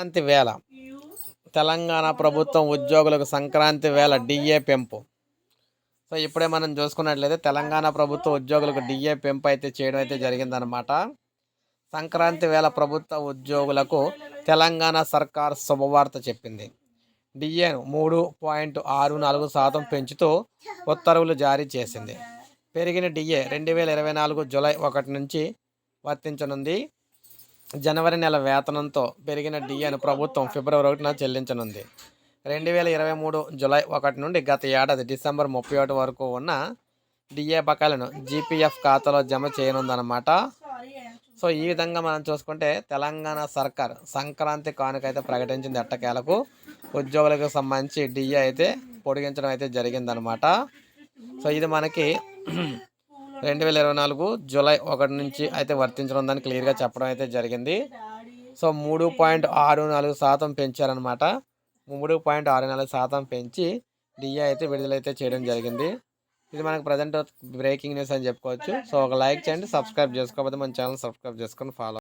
సంక్రాంతి వేళ. తెలంగాణ ప్రభుత్వం ఉద్యోగులకు సంక్రాంతి వేళ డిఏ పెంపు. సో ఇప్పుడే మనం చూసుకున్నట్లయితే తెలంగాణ ప్రభుత్వ ఉద్యోగులకు డిఏ పెంపు అయితే చేయడం అయితే జరిగిందనమాట సంక్రాంతి వేళ ప్రభుత్వ ఉద్యోగులకు తెలంగాణ సర్కార్ శుభవార్త చెప్పింది. డిఏను మూడు పాయింట్ ఆరు నాలుగు శాతం పెంచుతూ ఉత్తర్వులు జారీ చేసింది. పెరిగిన డిఏ రెండు వేల ఇరవై నాలుగు జులై ఒకటి నుంచి వర్తించనుంది. జనవరి నెల వేతనంతో పెరిగిన డిఏను ప్రభుత్వం ఫిబ్రవరి ఒకటిన చెల్లించనుంది. రెండు వేల ఇరవై మూడు జులై ఒకటి నుండి గత ఏడాది డిసెంబర్ ముప్పై ఒకటి వరకు ఉన్న డిఏ బకాయిలను జీపీఎఫ్ ఖాతాలో జమ చేయనుందన్నమాట. సో ఈ విధంగా మనం చూసుకుంటే తెలంగాణ సర్కార్ సంక్రాంతి కానుక అయితే ప్రకటించింది ఎట్టకేలకు ఉద్యోగులకు సంబంధించి డిఏ అయితే పొడిగించడం అయితే జరిగిందనమాట సో ఇది మనకి రెండు వేల ఇరవై నాలుగు జూలై ఒకటి నుంచి అయితే వర్తించనుందని క్లియర్గా చెప్పడం అయితే జరిగింది. సో మూడు పాయింట్ ఆరు నాలుగు శాతం పెంచారనమాట మూడు పాయింట్ ఆరు నాలుగు శాతం పెంచి డిఏ అయితే విడుదలైతే చేయడం జరిగింది. ఇది మనకు ప్రజెంట్ బ్రేకింగ్ న్యూస్ అని చెప్పుకోవచ్చు. సో ఒక లైక్ చేయండి సబ్స్క్రైబ్ చేసుకోకపోతే మన ఛానల్ సబ్స్క్రైబ్ చేసుకొని ఫాలో